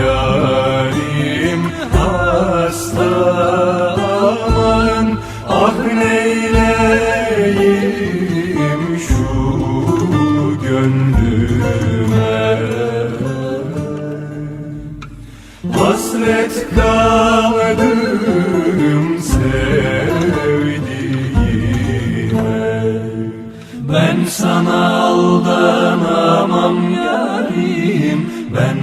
yarim hasta aman Ah neyleyim şu gönlüme? Hasret kaldım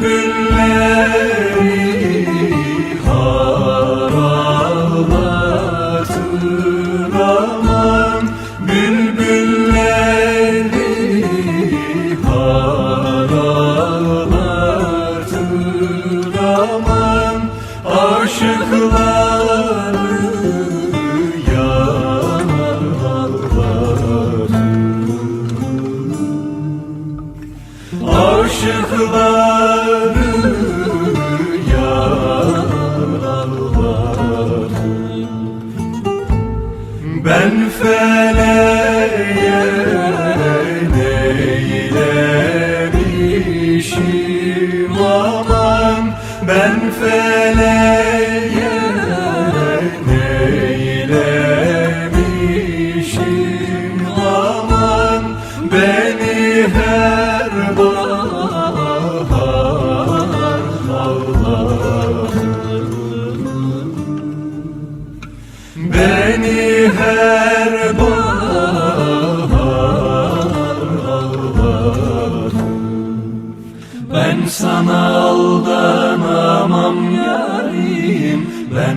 Bülbülleri Ben feleğe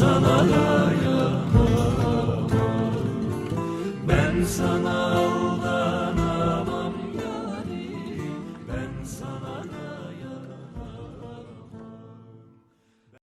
sana dayanamam Ben sana